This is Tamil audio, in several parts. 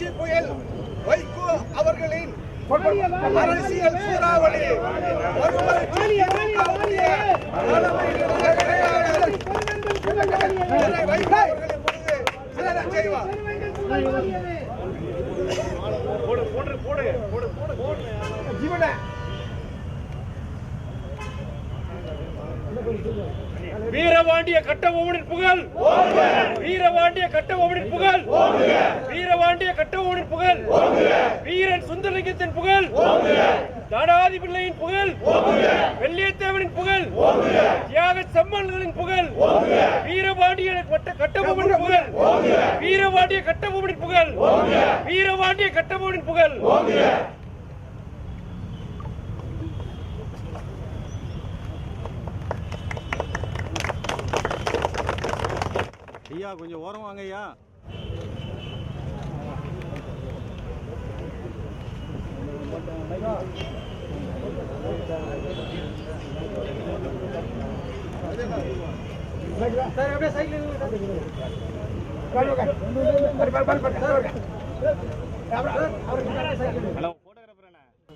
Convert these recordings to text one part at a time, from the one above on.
மறுமலர்ச்சி புயல் வைகோ அவர்களின் அரசியல் சூறாவளி. மறுமலர்ச்சி வீரவாண்டிய கட்டபொம்மனின் புகழ். வீரபாண்டிய கட்டபொம்மனின் புகழ். வீரபாண்டிய கட்டபொம்மனின் புகழ். வீரன் சுந்தரலிங்கத்தின் புகழ். தாடாதி பிள்ளையின் புகழ். வெள்ளியத்தேவனின் புகழ். தியாக செம்மன்களின் புகழ். வீரபாண்டிய கட்ட கட்டபொம்மனின் புகழ். வீரபாண்டிய கட்டபொம்மனின் புகழ். வீரபாண்டிய கட்டபொம்மனின் புகழ். ஐயா கொஞ்சம் ஓரம் வாங்க ஐயா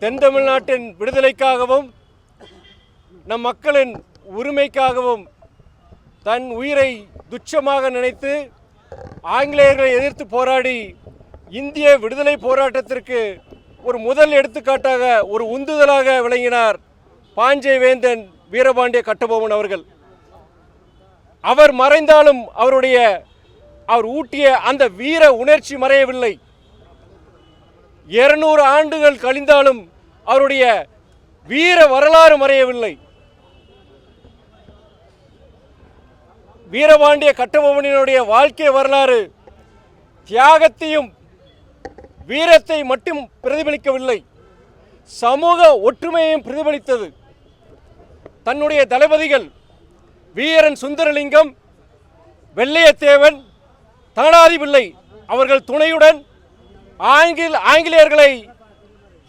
தென் தமிழ்நாட்டின் விடுதலைக்காகவும் நம் மக்களின் உரிமைக்காகவும் தன் உயிரை துச்சமாக நினைத்து ஆங்கிலேயர்களை எதிர்த்து போராடி இந்திய விடுதலை போராட்டத்திற்கு ஒரு முதல் எடுத்துக்காட்டாக ஒரு உந்துதலாக விளங்கினார் பாஞ்சை வேந்தன் வீரபாண்டிய கட்டபொம்மன் அவர்கள். அவர் மறைந்தாலும் அவருடைய அவர் ஊட்டிய அந்த வீர உணர்ச்சி மறையவில்லை. இருநூறு ஆண்டுகள் கழிந்தாலும் அவருடைய வீர வரலாறு மறையவில்லை. வீரபாண்டிய கட்டபொம்மனினுடைய வாழ்க்கை வரலாறு தியாகத்தையும் வீரத்தை மட்டும் பிரதிபலிக்கவில்லை சமூக ஒற்றுமையையும் பிரதிபலித்தது. தன்னுடைய தளபதிகள் வீரன் சுந்தரலிங்கம் வெள்ளையத்தேவன் தனாதிபிள்ளை அவர்கள் துணையுடன் ஆங்கில ஆங்கிலேயர்களை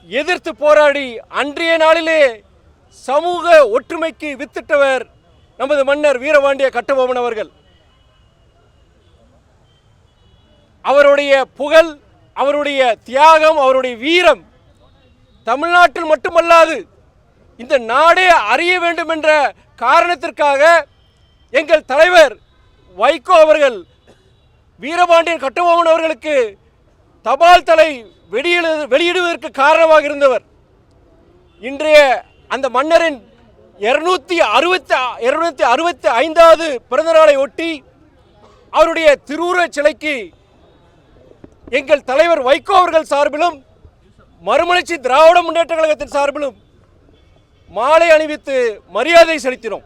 எதிர்த்து போராடி அன்றைய நாளிலே சமூக ஒற்றுமைக்கு வித்திட்டவர் நமது மன்னர் வீரபாண்டிய கட்டபொம்மன் அவர்கள். அவருடைய புகழ் அவருடைய தியாகம் அவருடைய வீரம் தமிழ்நாட்டில் மட்டுமல்லாது இந்த நாடே அறிய வேண்டும் என்ற காரணத்திற்காக எங்கள் தலைவர் வைகோ அவர்கள் வீரபாண்டியன் கட்டபொம்மன் அவர்களுக்கு தபால் தலை வெளியிடு வெளியிடுவதற்கு காரணமாக இருந்தவர். இன்றைய அந்த மன்னரின் இருநூத்தி அறுபத்தி இருநூத்தி அறுபத்தி ஐந்தாவது பிறந்த நாளை ஒட்டி அவருடைய திருவுருவச் சிலைக்கு எங்கள் தலைவர் வைகோ அவர்கள் சார்பிலும் மறுமலர்ச்சி திராவிட முன்னேற்ற கழகத்தின் சார்பிலும் மாலை அணிவித்து மரியாதை செலுத்தினோம்.